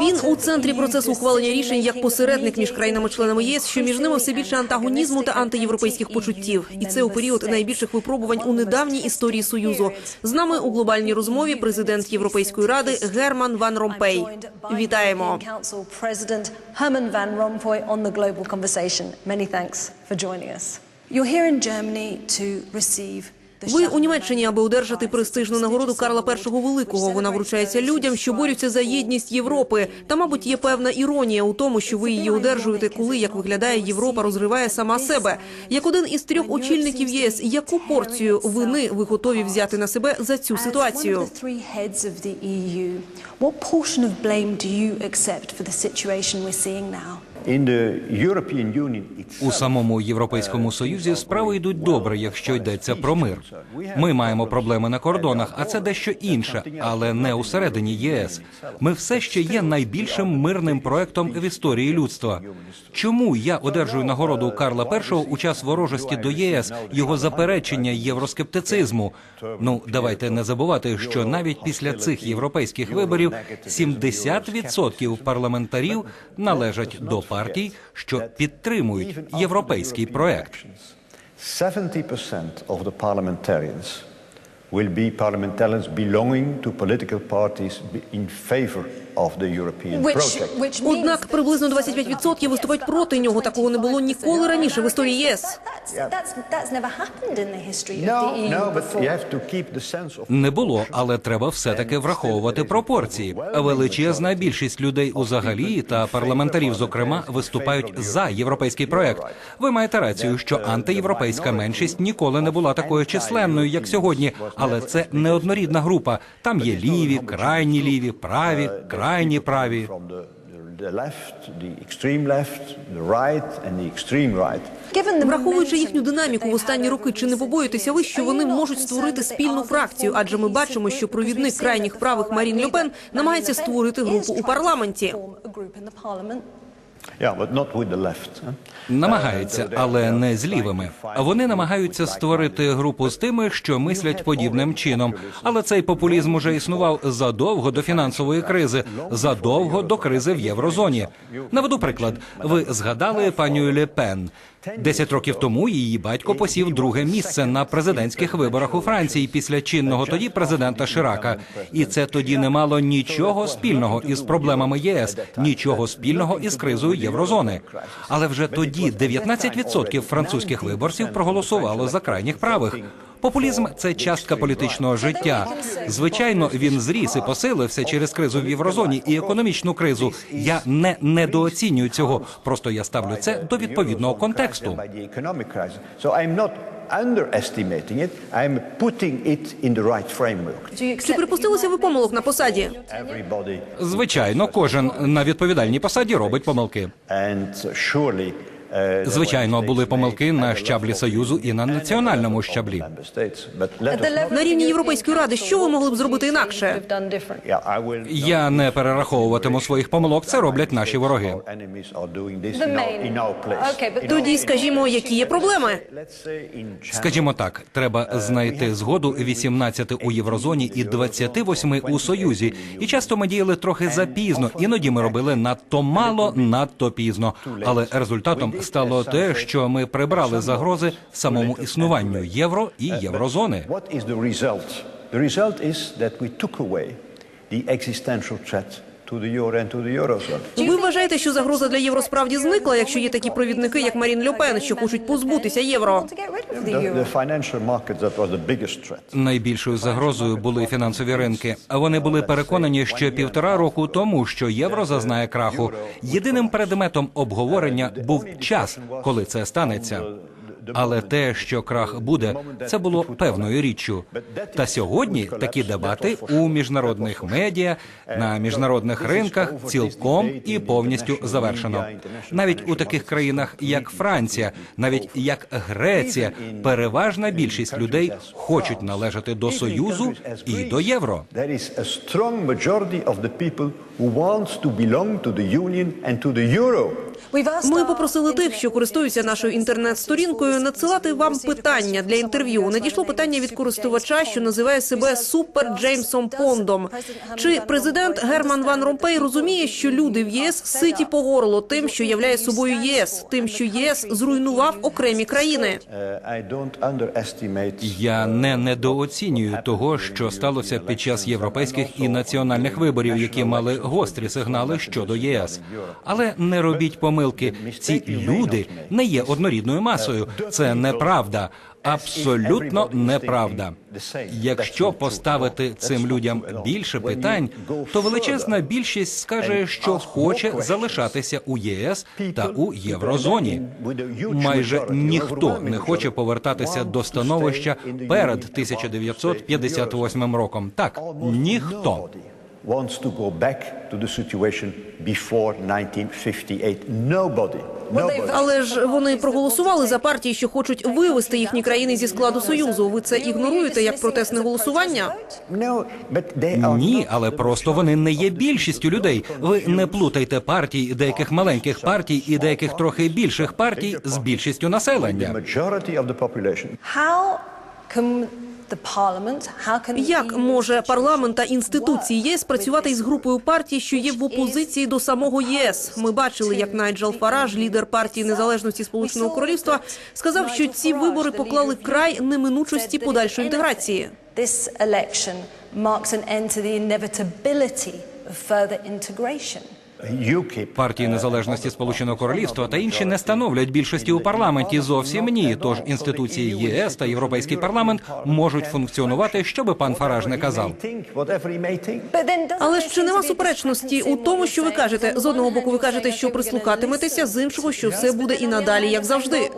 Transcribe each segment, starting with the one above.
Він у центрі процесу ухвалення рішень як посередник між країнами-членами ЄС, що між ними все більше антагонізму та антиєвропейських почуттів, і це у період найбільших випробувань у недавній історії союзу. З нами у глобальній розмові президент Європейської ради Герман Ван Ромпей. Вітаємо. Joining us. You're here in Germany to receive the Ви у Німеччині, аби одержати престижну нагороду Карла І Великого. Вона вручається людям, що борються за єдність Європи. Та, мабуть, є певна іронія у тому, що ви її одержуєте, коли як виглядає Європа, розриває сама себе. Як один із трьох очільників єС, яку порцію вини ви готові взяти на себе за цю ситуацію? EU, what portion of blame do you accept for the situation we're seeing now? У самому європейському союзі справи йдуть добре, якщо йдеться про мир. Ми маємо проблеми на кордонах, а це дещо інше, але не усередині ЄС. Ми все ще є найбільшим мирним проектом в історії людства. Чому я одержую нагороду Карла І у час ворожості до ЄС, його заперечення євроскептицизму? Ну давайте не забувати, що навіть після цих європейських виборів 70% парламентарів належать до партій, що підтримують європейський проект. 70% of the parliamentarians will be parliamentarians belonging to political parties in favor of the European project. Однак приблизно 25% виступають проти нього. Такого не було ніколи раніше в історії ЄС. That's, that's, that's never happened in the history of the EU no, but before. you have to keep the sense of Не було, але треба все-таки враховувати пропорції. Величезна більшість людей узагалі та парламентарів, зокрема, виступають за європейський проект. Ви маєте рацію, що антиєвропейська меншість ніколи не була такою численною, як сьогодні, але це неоднорідна група. Там є ліві, крайні ліві, праві, крайні праві. From the, the left, the extreme left, the right, and the extreme right. Given the Враховуючи їхню динаміку в останні роки, чи не recent побоюєтеся ви, що вони можуть створити спільну фракцію? Адже ми бачимо, що провідник крайніх правих Марін Ле Пен leader, намагається Marine Le Pen, створити групу у парламенті. Huh? Намагаються, але не з лівими. Вони намагаються створити групу з тими, що мислять подібним чином. Але цей популізм уже існував задовго до фінансової кризи, задовго до кризи в єврозоні. Наведу приклад. Ви згадали панію Ле Пен. Десять років тому її батько посів друге місце на президентських виборах у Франції після чинного тоді президента Ширака. І це тоді не мало нічого спільного із проблемами ЄС, нічого спільного із кризою єврозони. Але вже тоді 19% французьких виборців проголосувало за крайніх правих. Популізм це частка політичного життя. Звичайно, він зріс і посилився через кризу в єврозоні і економічну кризу. Я не недооцінюю цього. Просто я ставлю це до відповідного контексту. Underestimating it. I'm putting it in the right framework. Чи that припустилися ви помилок на посаді? Звичайно, кожен на відповідальній посаді робить помилки. and surely. Звичайно, були помилки на щаблі союзу і на національному щаблі. На рівні Європейської ради, що ви могли б зробити інакше? Я не перераховуватиму своїх помилок. Це роблять наші вороги. Тоді скажімо, які є проблеми. Скажімо так, треба знайти згоду 18 у єврозоні і 28 у союзі. І часто ми діяли трохи запізно. Іноді ми робили надто мало, надто пізно. Але результатом стало те, що ми прибрали загрози самому існуванню євро і єврозони. The result? Is that we took away to the euro and to the eurozone. Ви вважаєте, що загроза для євро справді зникла, якщо є такі провідники, як Марін Ле Пен, що хочуть позбутися євро? The The, financial markets, that was the biggest threat. Найбільшою загрозою були фінансові ринки. А вони були переконані ще півтора року тому, що євро зазнає краху. Єдиним предметом обговорення був час, коли це станеться. Але те, що крах буде, це було певною річчю. Та сьогодні такі дебати у міжнародних медіа на міжнародних ринках цілком і повністю завершено. Навіть у таких країнах, як Франція, навіть як Греція, переважна більшість людей хочуть належати до союзу і до євро. Who wants to belong to the union and to the euro. Ми попросили тих, що користуються нашою інтернет-сторінкою, надсилати вам питання для інтерв'ю. Надійшло питання від користувача, що називає себе Супер Джеймсом Пондом. Чи президент Герман Ван Ромпей розуміє, що люди в ЄС ситі по горло тим, що являє собою ЄС, тим, що ЄС зруйнував окремі країни? Underestimate Я не недооцінюю того, що сталося під час європейських і національних виборів, які мали гострі сигнали щодо ЄС. Але не робіть помилки. Ці люди не є однорідною масою. Це неправда. Абсолютно неправда. Якщо поставити цим людям більше питань, то величезна більшість скаже, що хоче залишатися у ЄС та у єврозоні. Майже ніхто не хоче повертатися до становища перед 1958 роком. Так, ніхто. Wants to go back to the situation before 1958. Nobody. Nobody. Але ж вони проголосували за партії, що хочуть вивести їхні країни зі складу союзу. Ви це ігноруєте як протестне голосування? Ні, але просто вони не є більшістю людей. Ви не плутайте партій деяких маленьких партій і деяких трохи більших партій з більшістю населення. How Як може парламент та інституції ЄС працювати із групою партій, що є в опозиції до самого ЄС? Ми бачили, як Найджел Фараж, лідер партії незалежності Сполученого Королівства, сказав, що ці вибори поклали край неминучості подальшої інтеграції. This election marks an end to the inevitability of further integration. Партії незалежності Сполученого Королівства та інші не становлять більшості у парламенті. Зовсім ні. Тож інституції ЄС та Європейський парламент можуть функціонувати, що би пан Фараж не казав. Але чи нема суперечності у тому, що ви кажете? З одного боку, ви кажете, що прислухатиметеся, з іншого, що все буде і надалі, як завжди.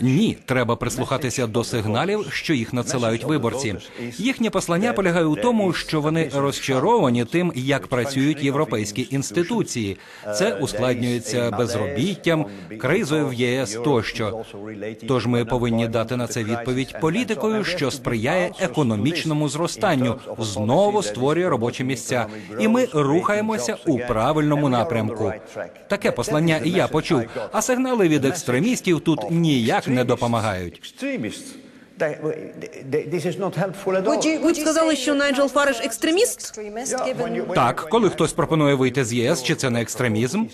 Ні, треба прислухатися до сигналів, що їх надсилають виборці. Їхнє послання полягає у тому, що вони розчаровані тим, як працюють європейські інституції. Це ускладнюється безробіттям, кризою в ЄС тощо. Тож ми повинні дати на це відповідь політикою, що сприяє економічному зростанню, знову створює робочі місця, і ми рухаємося у правильному напрямку. Таке послання я почув. А сигнали від екстремістів тут ніяк не допомагають. Ви сказали, що that Найджел Farage екстреміст? Так, коли хтось пропонує вийти з ЄС, чи це не екстремізм?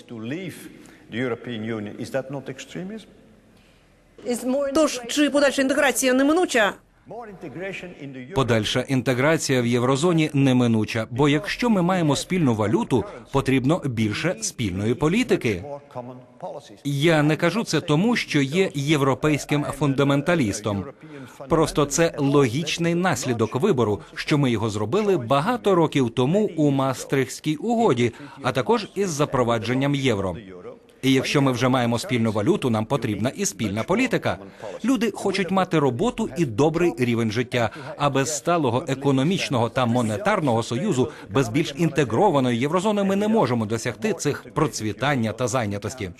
Тож чи подальша інтеграція неминуча? Подальша інтеграція в єврозоні неминуча. Бо якщо ми маємо спільну валюту, потрібно більше спільної політики. Я не кажу це тому, що є європейським фундаменталістом. Просто це логічний наслідок вибору, що ми його зробили багато років тому у Мастрихтській угоді, а також із запровадженням євро. І якщо ми вже маємо спільну валюту, нам потрібна і спільна політика. Люди хочуть мати роботу і добрий рівень життя. А без сталого економічного та монетарного союзу, без більш інтегрованої єврозони, ми не можемо досягти цих процвітання та зайнятості.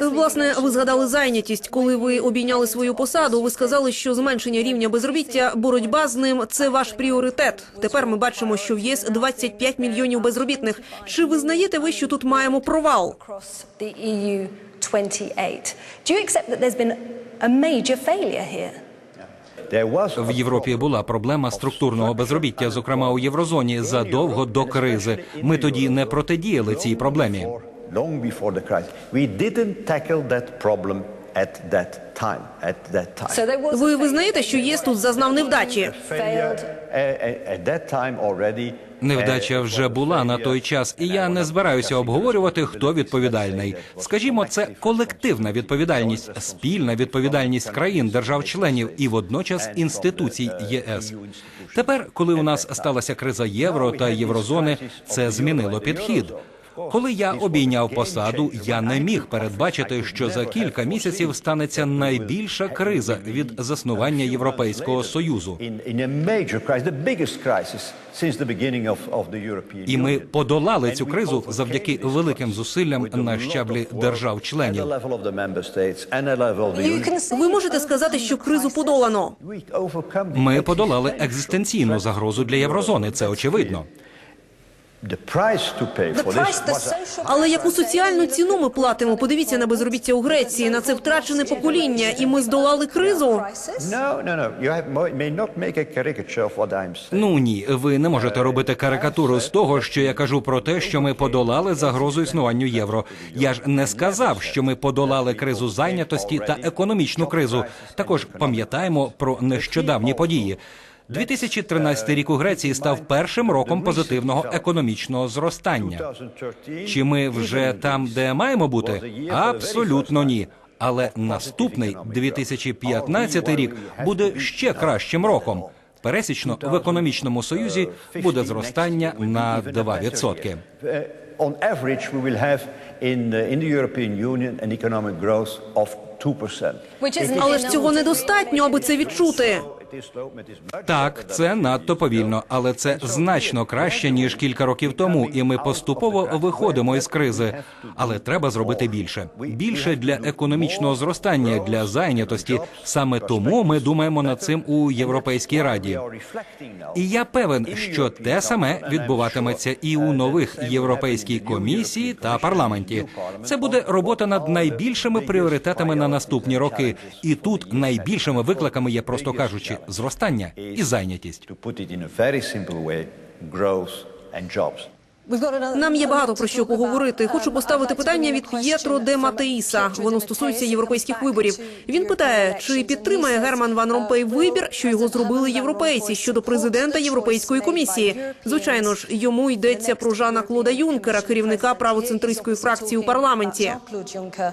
Власне, ви згадали зайнятість. Коли ви обійняли свою посаду, ви сказали, що зменшення рівня безробіття, боротьба з ним це ваш пріоритет. Тепер ми бачимо, що в ЄС 25 мільйонів безробітних. Чи визнаєте ви, що тут маємо провал? across the EU 28. Do you accept that there's been a major failure here? There was В Європі була проблема структурного безробіття, зокрема у єврозоні, задовго до кризи. Ми тоді не протидіяли цій проблемі. Long before the crisis. We didn't tackle that problem at that time. At that time. So there was Ви a визнаєте, що ЄС тут зазнав невдачі? Failure, at that time already. Невдача вже була на той час, і я не збираюся обговорювати, хто відповідальний. Скажімо, це колективна відповідальність, спільна відповідальність країн, держав-членів і водночас інституцій ЄС. Тепер, коли у нас сталася криза євро та єврозони, це змінило підхід. Коли я обійняв посаду, я не міг передбачити, що за кілька місяців станеться найбільша криза від заснування Європейського союзу. І ми подолали цю кризу завдяки великим зусиллям на щаблі держав-членів. Ви можете сказати, що кризу подолано. Ми подолали екзистенційну загрозу для єврозони. Це очевидно. Але яку соціальну ціну ми платимо? Подивіться на безробіття у Греції. На це втрачене покоління, і ми здолали кризу. Ну ні, ви не можете робити карикатуру з того, що я кажу про те, що ми подолали загрозу існуванню євро. Я ж не сказав, що ми подолали кризу зайнятості та економічну кризу. Також пам'ятаємо про нещодавні події. 2013 рік у Греції став першим роком позитивного економічного зростання. 2013, Чи ми вже там, де маємо бути? Абсолютно ні. Але наступний 2015 рік буде ще кращим роком. Пересічно в економічному союзі буде зростання на 2%. Uh, on average, we will have in, uh, in the European Union an economic growth of 2%. Але ж цього недостатньо, аби це відчути. Так, це надто повільно, але це значно краще ніж кілька років тому, і ми поступово виходимо із кризи. Але треба зробити більше. Більше для економічного зростання, для зайнятості. Саме тому ми думаємо над цим у Європейській раді. І я певен, що те саме відбуватиметься і у нових європейській комісії та парламенті. Це буде робота над найбільшими пріоритетами на наступні роки. І тут найбільшими викликами є, просто кажучи, зростання і зайнятість. To put it in a very simple way, growth and jobs. We've got another- Нам є багато про що поговорити. Хочу поставити питання від П'єтро де Матеїса. Воно стосується європейських виборів. Він питає, чи підтримає Герман Ван Ромпей вибір, що його зробили європейці щодо президента Європейської комісії. Звичайно ж, йому йдеться про Жана Клода Юнкера, керівника правоцентристської фракції у парламенті. Jean-Claude Juncker,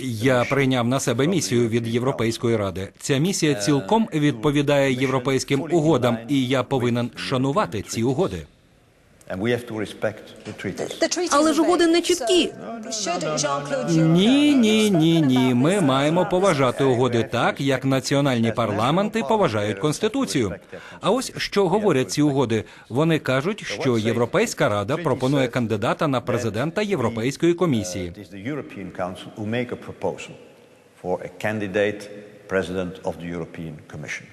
Я прийняв на себе місію від Європейської ради. Ця місія цілком відповідає європейським угодам, і я повинен шанувати ці угоди. Але ж угоди не чіткі. Ні, ні, ні, ні. Ми маємо поважати угоди так, як національні парламенти поважають конституцію. А ось що говорять ці угоди. Вони кажуть, що Європейська рада пропонує кандидата на президента Європейської комісії. President of the European Commission.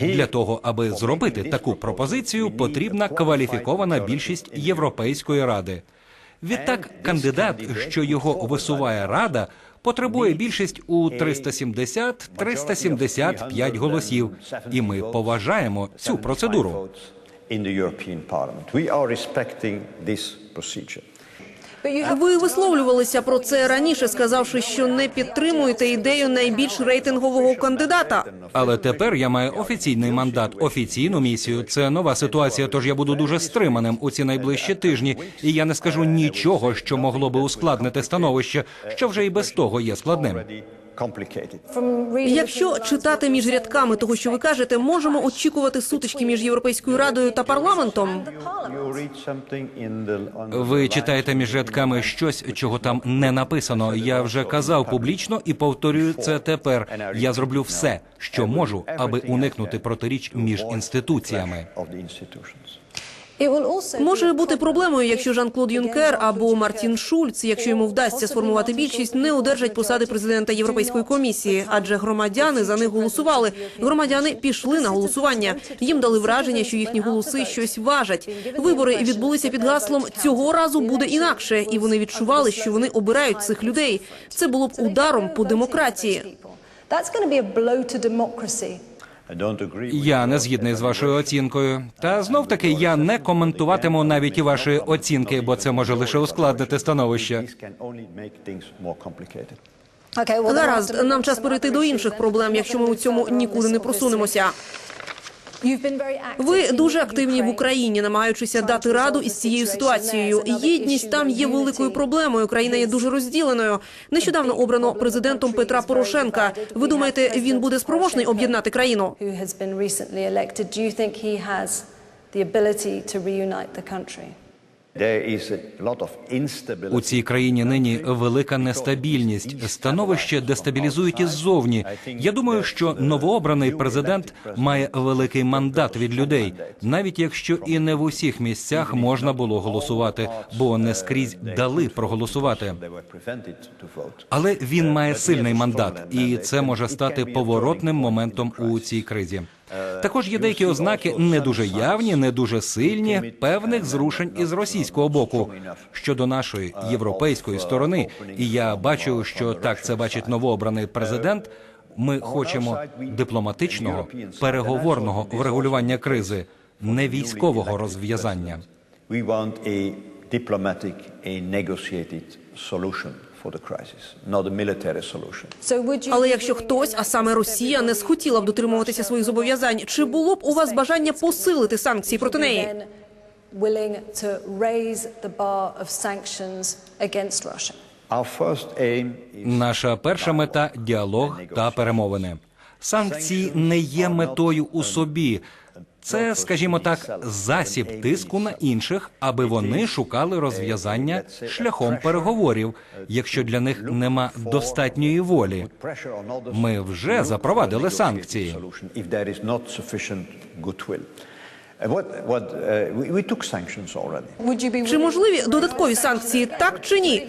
Для того, аби зробити таку пропозицію, потрібна кваліфікована більшість Європейської ради. Відтак, кандидат, що його висуває рада, потребує більшість у 370-375 голосів, і ми поважаємо цю процедуру. Ви висловлювалися про це раніше, сказавши, що не підтримуєте ідею найбільш рейтингового кандидата. Але тепер я маю офіційний мандат, офіційну місію. Це нова ситуація, тож я буду дуже стриманим у ці найближчі тижні, і я не скажу нічого, що могло би ускладнити становище, що вже і без того є складним. Якщо читати між рядками того, що ви кажете, можемо очікувати сутички між європейською радою та парламентом. You read something in the, on the Ви читаєте між рядками щось, чого там не написано. Я вже казав публічно і повторюю це тепер. Я зроблю все, що можу, аби уникнути протиріч між інституціями. Може бути проблемою, якщо Жан-Клод Юнкер або Мартін Шульц, якщо йому вдасться сформувати більшість, не одержать посади президента Європейської комісії, адже громадяни за них голосували. Громадяни пішли на голосування. Їм дали враження, що їхні голоси щось важать. Вибори відбулися під гаслом цього разу буде інакше, і вони відчували, що вони обирають цих людей. Це було б ударом по демократії. Я не згідний з вашою оцінкою. Та знов таки я не коментуватиму навіть і ваші оцінки, бо це може лише ускладнити становище. Гаразд, нам час перейти до інших проблем, якщо ми у цьому нікуди не просунемося. Ви дуже активні в Україні, намагаючися дати раду із цією ситуацією. Єдність там є великою проблемою. Країна є дуже розділеною. Нещодавно обрано президентом Петра Порошенка. Ви думаєте, він буде спроможний об'єднати країну? The ability to reunite the country? У цій країні нині велика нестабільність. Становище дестабілізують іззовні. Я думаю, що новообраний президент має великий мандат від людей, навіть якщо і не в усіх місцях можна було голосувати, бо не скрізь дали проголосувати. Але він має сильний мандат, і це може стати поворотним моментом у цій кризі. Також є деякі ознаки не дуже явні, не дуже сильні певних зрушень із російського боку щодо нашої європейської сторони. І я бачу, що так це бачить новообраний президент. Ми хочемо дипломатичного переговорного врегулювання кризи, не військового розв'язання. We want a diplomatic, a negotiated solution Але якщо хтось, а саме Росія, не схотіла б дотримуватися своїх зобов'язань, чи було б у вас бажання посилити санкції проти неї? then willing to raise the bar of sanctions against Russia? Our first aim is Наша перша мета діалог та перемовини. Санкції не є метою у собі. Це, скажімо так, засіб тиску на інших, аби вони шукали розв'язання шляхом переговорів, якщо для них нема достатньої волі. Ми вже запровадили санкції. Uh, Чи можливі додаткові санкції, так чи ні?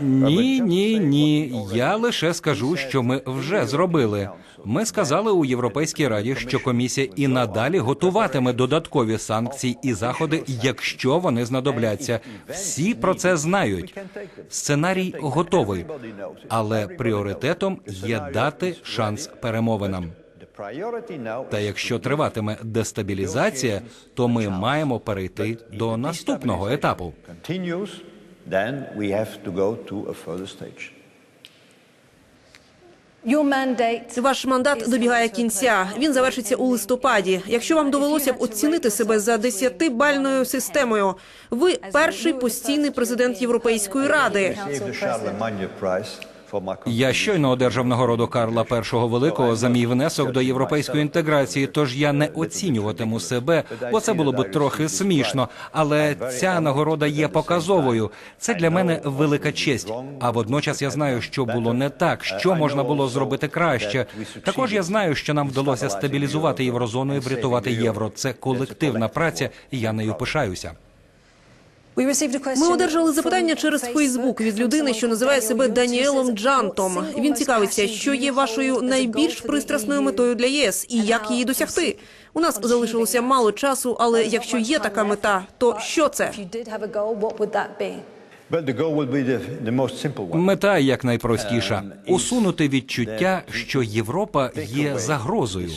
Ні, ні, ні. Я лише скажу, що ми вже зробили. Ми сказали у Європейській раді, що комісія і надалі готуватиме додаткові санкції і заходи, якщо вони знадобляться. Всі про це знають. Сценарій готовий, але пріоритетом є дати шанс перемовинам. Та якщо триватиме дестабілізація, то ми маємо перейти до наступного етапу. Ваш мандат добігає кінця. Він завершиться у листопаді. Якщо вам довелося б оцінити себе за десятибальною системою, ви перший постійний президент Європейської ради. Я щойно одержав нагороду Карла І Великого за мій внесок до європейської інтеграції. Тож я не оцінюватиму себе, бо це було б трохи смішно. Але ця нагорода є показовою. Це для мене велика честь. А водночас я знаю, що було не так, що можна було зробити краще. Також я знаю, що нам вдалося стабілізувати єврозону і врятувати євро. Це колективна праця, і я нею пишаюся. We received a question Ми одержали запитання через Фейсбук від людини, що називає себе Даніелом Джантом. Він цікавиться, що є вашою найбільш пристрасною метою для єС і як її досягти. У нас залишилося мало часу, але якщо є така мета, то що це? If you did have a goal, what would that be? But the goal will be the, the most simple one. Мета якнайпростіша усунути відчуття, що Європа є загрозою.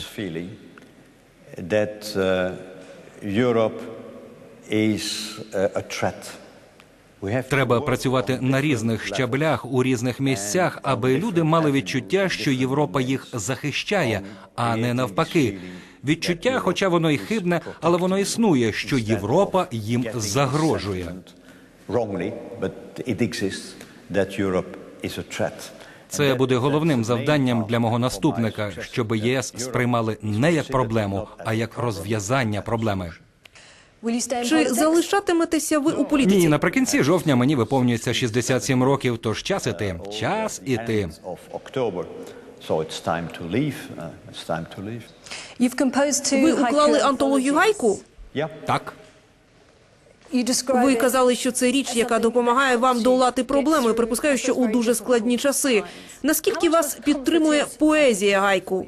Треба працювати на різних щаблях у різних місцях, аби люди мали відчуття, що Європа їх захищає, а не навпаки. Відчуття, хоча воно й хибне, але воно існує, що Європа їм загрожує. Це буде головним завданням для мого наступника, щоб ЄС сприймали не як проблему, а як розв'язання проблеми. Will you stay in Чи залишатиметеся ви у Ні, наприкінці жовтня мені виповнюється 67 років, тож час іти. Час іти. Uh, Ви уклали антологію гайку? Так. Ви казали, що це річ, яка допомагає вам долати проблеми. Припускаю, що у дуже складні часи. Наскільки вас підтримує поезія гайку?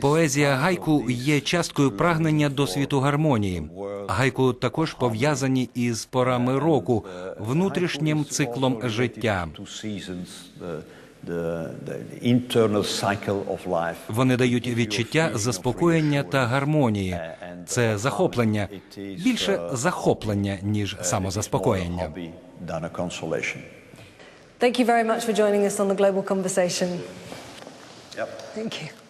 Поезія гайку є часткою прагнення до світу гармонії. Гайку також пов'язані із порами року, внутрішнім циклом життя. Вони дають відчуття заспокоєння та гармонії. Це захоплення більше захоплення ніж самозаспокоєння. Thank you very much for joining us on the Global Conversation. Thank you.